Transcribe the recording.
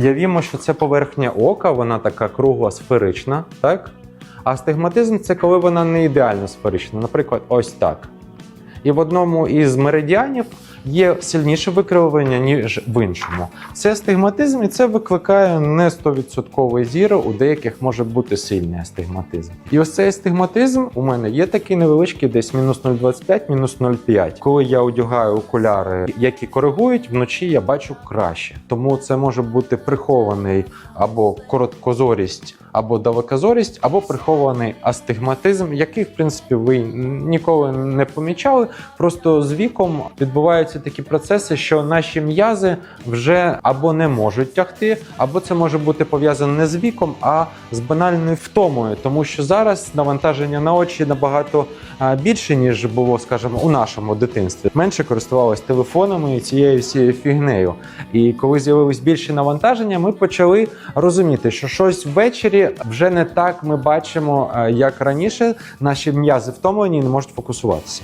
Явімо, що це поверхня ока, вона така кругла сферична, так? А астигматизм це коли вона не ідеально сферична, наприклад, ось так. І в одному із меридіанів є сильніше викривлення, ніж в іншому. Це астигматизм, і це викликає не 100% зір, у деяких може бути сильний астигматизм. І ось цей астигматизм у мене є такий невеличкий, десь мінус 0,25, мінус 0,5. Коли я одягаю окуляри, які коригують, вночі я бачу краще. Тому це може бути прихований або короткозорість, або далекозорість, або прихований астигматизм, який, в принципі, ви ніколи не помічали. Просто з віком відбуваються такі процеси, що наші м'язи вже або не можуть тягти, або це може бути пов'язано не з віком, а з банальною втомою, тому що зараз навантаження на очі набагато більше, ніж було, скажімо, у нашому дитинстві. Менше користувалися телефонами і цією всією фігнею. І коли з'явилось більше навантаження, ми почали розуміти, що щось ввечері вже не так ми бачимо, як раніше. Наші м'язи втомлені і не можуть фокусуватися.